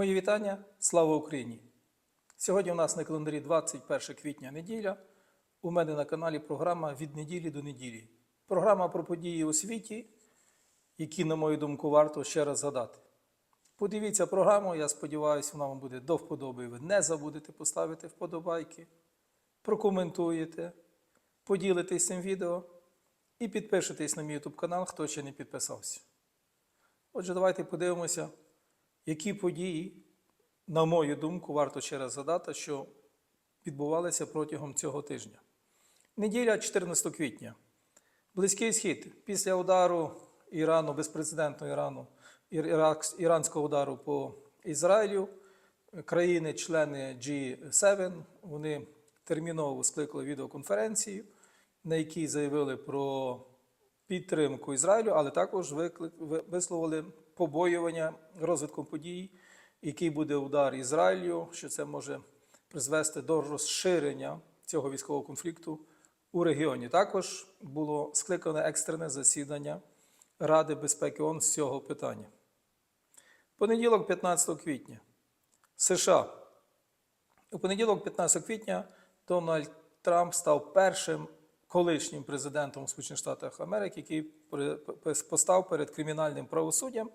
Мої вітання, слава Україні! Сьогодні у нас на календарі 21 квітня неділя. У мене на каналі програма Від неділі до неділі. Програма про події у світі, які, на мою думку, варто ще раз згадати. Подивіться програму, я сподіваюся, вона вам буде до вподоби. Ви не забудете поставити вподобайки, прокоментуєте, поділитесь цим відео і підпишитесь на мій YouTube канал, хто ще не підписався. Отже, давайте подивимося, які події, на мою думку, варто ще раз задати, що відбувалися протягом цього тижня. Неділя 14 квітня. Близький схід. Після удару Ірану, безпрецедентного Ірану, іранського удару по Ізраїлю, країни-члени G7, вони терміново скликали відеоконференцію, на якій заявили про підтримку Ізраїлю, але також висловили побоювання розвитком подій, який буде удар Ізраїлю, що це може призвести до розширення цього військового конфлікту у регіоні. Також було скликане екстрене засідання Ради безпеки ООН з цього питання. Понеділок, 15 квітня. США. У понеділок, 15 квітня, Дональд Трамп став першим колишнім президентом Сполучених Штатів Америки, який постав перед кримінальним правосуддям.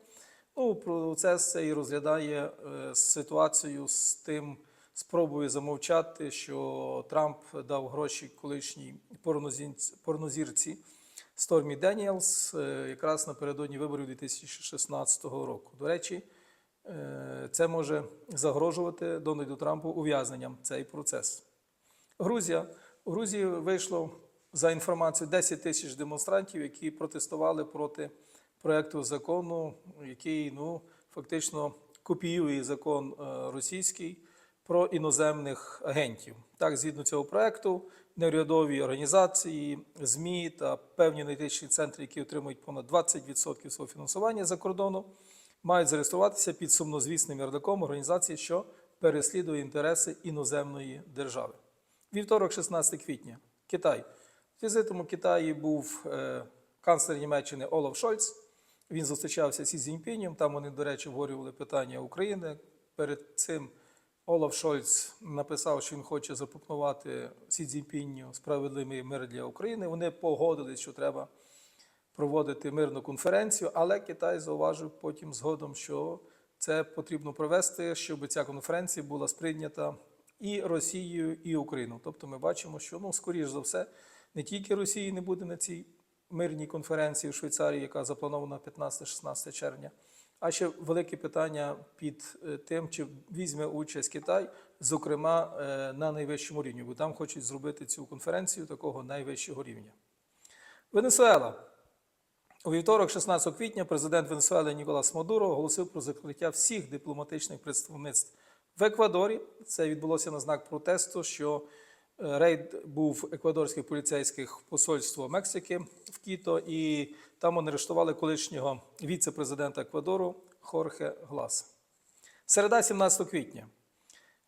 Ну, процес цей розглядає е, ситуацію з тим спробою замовчати, що Трамп дав гроші колишній порнозірці Стормі Деніелс якраз напередодні виборів 2016 року. До речі, е, це може загрожувати Дональду Трампу ув'язненням цей процес. Грузія. У Грузії вийшло за інформацією 10 тисяч демонстрантів, які протестували проти проекту закону, який ну, фактично копіює закон е, російський про іноземних агентів. Так, згідно цього проекту, неурядові організації, ЗМІ та певні аналітичні центри, які отримують понад 20% свого фінансування за кордону, мають зареєструватися під сумнозвісним ярликом організації, що переслідує інтереси іноземної держави. Вівторок, 16 квітня, Китай. Візитом у Китаї був е, канцлер Німеччини Олаф Шольц. Він зустрічався зі Цзіньпінем. Там вони, до речі, обговорювали питання України. Перед цим Олаф Шольц написав, що він хоче запропонувати Сі Цзіньпіню справедливий мир для України. Вони погодились, що треба проводити мирну конференцію, але Китай зауважив потім згодом, що це потрібно провести, щоб ця конференція була сприйнята і Росією, і Україною. Тобто ми бачимо, що ну, скоріш за все, не тільки Росії не буде на цій мирній конференції в Швейцарії, яка запланована 15-16 червня. А ще велике питання під е, тим, чи візьме участь Китай, зокрема е, на найвищому рівні, бо там хочуть зробити цю конференцію такого найвищого рівня. Венесуела. У вівторок, 16 квітня, президент Венесуели Ніколас Мадуро оголосив про закриття всіх дипломатичних представництв в Еквадорі. Це відбулося на знак протесту, що рейд був еквадорських поліцейських посольства Мексики в Кіто, і там вони арештували колишнього віце-президента Еквадору Хорхе Гласа. Середа, 17 квітня.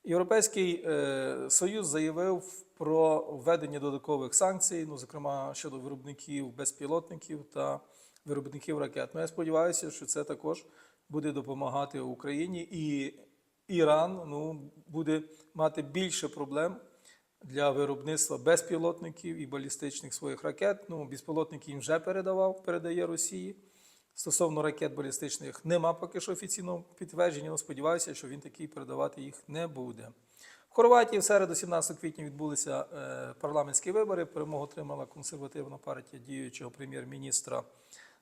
Європейський е, Союз заявив про введення додаткових санкцій, ну, зокрема щодо виробників безпілотників та виробників ракет. Ну, я сподіваюся, що це також буде допомагати Україні, і Іран ну, буде мати більше проблем для виробництва безпілотників і балістичних своїх ракет. Ну, безпілотники їм вже передавав, передає Росії. Стосовно ракет балістичних нема поки що офіційного підтвердження, але сподіваюся, що він такий передавати їх не буде. В Хорватії в середу, 17 квітня, відбулися е, парламентські вибори. Перемогу отримала консервативна партія діючого прем'єр-міністра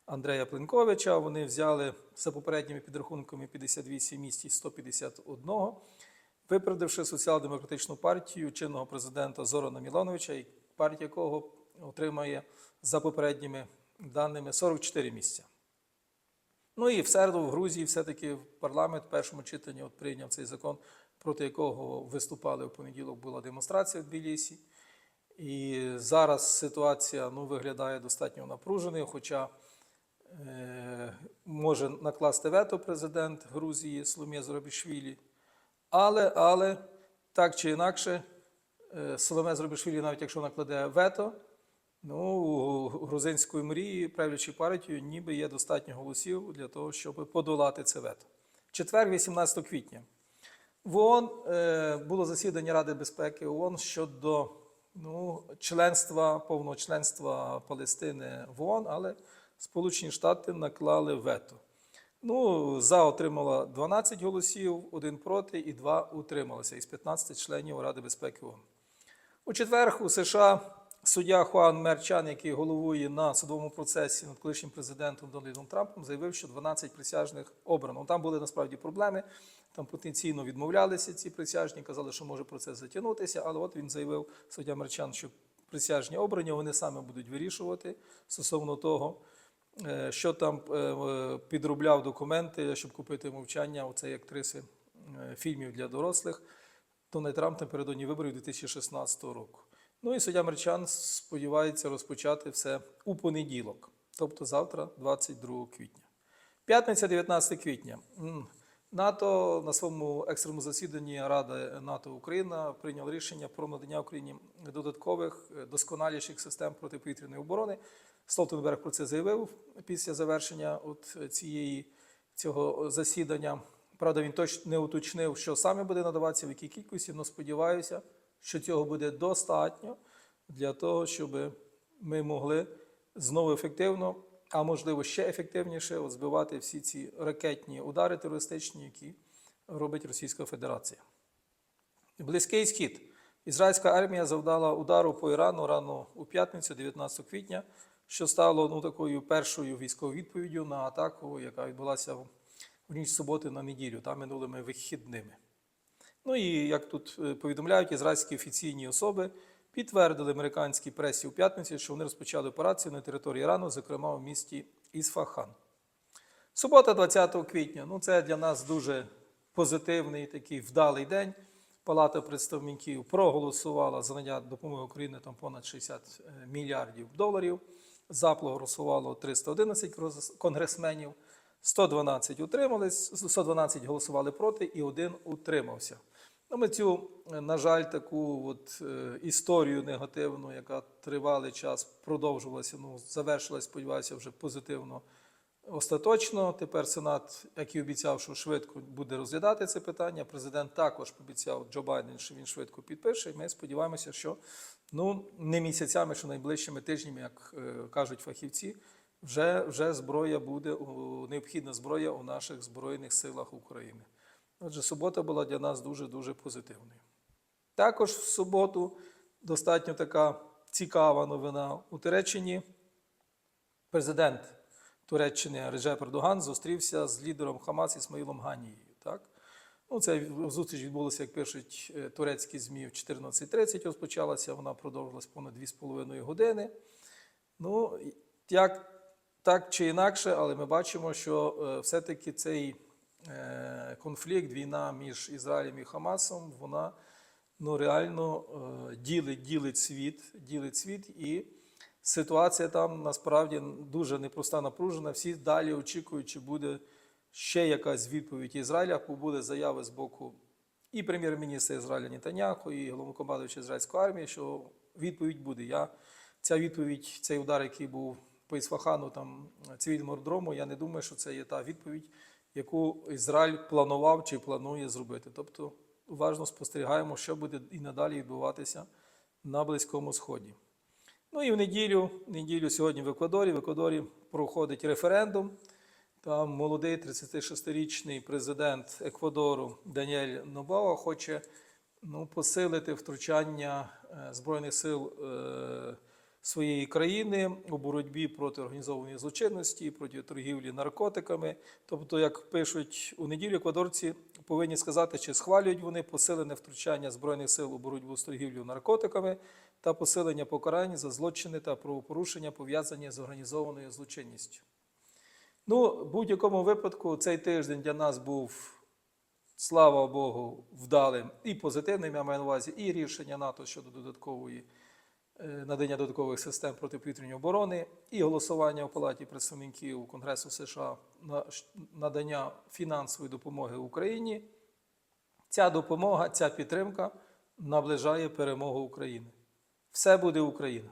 Андрея Пленковича. Вони взяли за попередніми підрахунками 58 місць із 151, випередивши соціал-демократичну партію чинного президента Зорана Мілановича, партія якого отримає за попередніми даними 44 місця. Ну і в середу в Грузії все-таки парламент в першому читанні от прийняв цей закон, проти якого виступали в понеділок. Була демонстрація в Тбілісі. І зараз ситуація ну, виглядає достатньо напруженою, хоча е, може накласти вето президент Грузії Соломія Зробішвілі. Але, але так чи інакше, е, Соломе Зробішвілі, навіть якщо накладе вето, Ну, у грузинської мрії, правлячої партії, ніби є достатньо голосів для того, щоб подолати це вето. четвер, 18 квітня. В ООН е, було засідання Ради безпеки ООН щодо ну, членства, повного членства Палестини в ООН, але Сполучені Штати наклали вето. Ну, за отримала 12 голосів, один проти і два утрималися із 15 членів Ради безпеки ООН. У четвер у США суддя Хуан Мерчан, який головує на судовому процесі над колишнім президентом Дональдом Трампом, заявив, що 12 присяжних обрано. Там були насправді проблеми. Там потенційно відмовлялися ці присяжні, казали, що може процес затягнутися. Але от він заявив суддя Мерчан, що присяжні обрані, вони саме будуть вирішувати стосовно того, що там е, е, підробляв документи, щоб купити мовчання у цієї актриси е, фільмів для дорослих. Дональд Трамп напередодні виборів 2016 року. Ну і суддя Мерчан сподівається розпочати все у понеділок, тобто завтра, 22 квітня. П'ятниця, 19 квітня. НАТО на своєму екстреному засіданні Ради НАТО Україна прийняла рішення про надання Україні додаткових е, досконаліших систем протиповітряної оборони. Столтенберг про це заявив після завершення от цієї цього засідання. Правда, він точно не уточнив, що саме буде надаватися, в якій кількості, але сподіваюся, що цього буде достатньо для того, щоб ми могли знову ефективно, а можливо ще ефективніше, от збивати всі ці ракетні удари терористичні, які робить Російська Федерація. Близький схід. Ізраїльська армія завдала удару по Ірану рано у п'ятницю, 19 квітня, що стало ну, такою першою військовою відповіддю на атаку, яка відбулася в ніч суботи на неділю та минулими вихідними. Ну і як тут е, повідомляють ізраїльські офіційні особи, підтвердили американській пресі у п'ятницю, що вони розпочали операцію на території Ірану, зокрема в місті Ісфахан. Субота, 20 квітня. Ну, це для нас дуже позитивний такий вдалий день. Палата представників проголосувала за надання допомоги Україні там понад 60 мільярдів доларів. За проголосувало 311 конгресменів. 112 утримались, 112 голосували проти і один утримався. Ну, ми цю, на жаль, таку от, е, історію негативну, яка тривалий час продовжувалася, ну, завершилась, сподіваюся, вже позитивно остаточно. Тепер Сенат, як і обіцяв, що швидко буде розглядати це питання. Президент також пообіцяв Джо Байден, що він швидко підпише. Ми сподіваємося, що ну, не місяцями, що найближчими тижнями, як е, кажуть фахівці, вже, вже зброя буде, у- необхідна зброя у наших Збройних силах України. Отже, субота була для нас дуже-дуже позитивною. Також в суботу достатньо така цікава новина у Туреччині. Президент Туреччини Реджеп Ердоган зустрівся з лідером Хамас Ісмаїлом Ганією. Так? Ну, ця зустріч відбулася, як пишуть е, турецькі ЗМІ, в 14.30 розпочалася, вона продовжилась понад 2,5 години. Ну, як так чи інакше, але ми бачимо, що е, все-таки цей е, конфлікт, війна між Ізраїлем і Хамасом, вона ну, реально е, ділить, ділить світ, ділить світ, і ситуація там насправді дуже непроста напружена. Всі далі очікують, чи буде ще якась відповідь Ізраїля, або буде заяви з боку і прем'єр-міністра Ізраїля Нетаняху, і головнокомандуюча ізраїльської армії, що відповідь буде. Я, ця відповідь, цей удар, який був по Ісфахану, там цивільному аеродрому, я не думаю, що це є та відповідь, яку Ізраїль планував чи планує зробити. Тобто уважно спостерігаємо, що буде і надалі відбуватися на Близькому Сході. Ну і в неділю, неділю сьогодні в Еквадорі. В Еквадорі проходить референдум. Там молодий 36-річний президент Еквадору Даніель Нобао хоче ну, посилити втручання е, Збройних сил е, своєї країни у боротьбі проти організованої злочинності, проти торгівлі наркотиками. Тобто, як пишуть у неділю, еквадорці повинні сказати, чи схвалюють вони посилене втручання Збройних сил у боротьбу з торгівлею наркотиками та посилення покарань за злочини та правопорушення, пов'язані з організованою злочинністю. Ну, в будь-якому випадку, цей тиждень для нас був, слава Богу, вдалим і позитивним, я маю на увазі, і рішення НАТО щодо додаткової е, надання додаткових систем протиповітряної оборони, і голосування у Палаті представників Конгресу США на надання фінансової допомоги Україні. Ця допомога, ця підтримка наближає перемогу України. Все буде Україна.